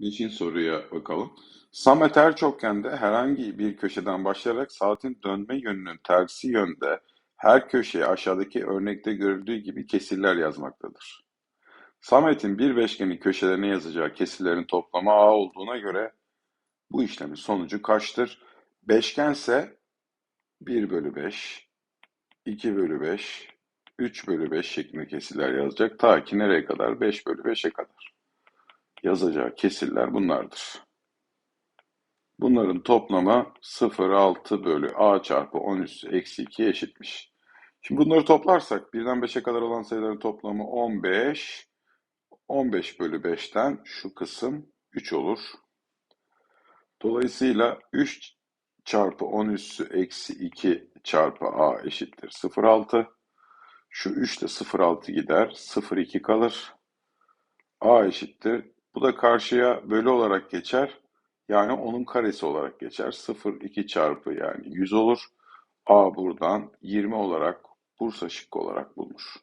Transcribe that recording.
Beşinci soruya bakalım. Samet Erçokken'de herhangi bir köşeden başlayarak saatin dönme yönünün tersi yönde her köşeye aşağıdaki örnekte görüldüğü gibi kesirler yazmaktadır. Samet'in bir beşgenin köşelerine yazacağı kesirlerin toplamı A olduğuna göre bu işlemin sonucu kaçtır? Beşgense 1 bölü 5, 2 bölü 5, 3 bölü 5 şeklinde kesirler yazacak. Ta ki nereye kadar? 5 bölü 5'e kadar. Yazacağı kesirler bunlardır. Bunların toplamı 0,6 bölü a çarpı 10 üssü eksi 2 eşitmiş. Şimdi bunları toplarsak birden 5'e kadar olan sayıların toplamı 15. 15 bölü 5'ten şu kısım 3 olur. Dolayısıyla 3 çarpı 10 üssü eksi 2 çarpı a eşittir 0,6. Şu 3 de 0,6 gider. 0,2 kalır. a eşittir. Bu da karşıya bölü olarak geçer. Yani onun karesi olarak geçer. 0, 2 çarpı yani 100 olur. A buradan 20 olarak Bursa şıkkı olarak bulmuş.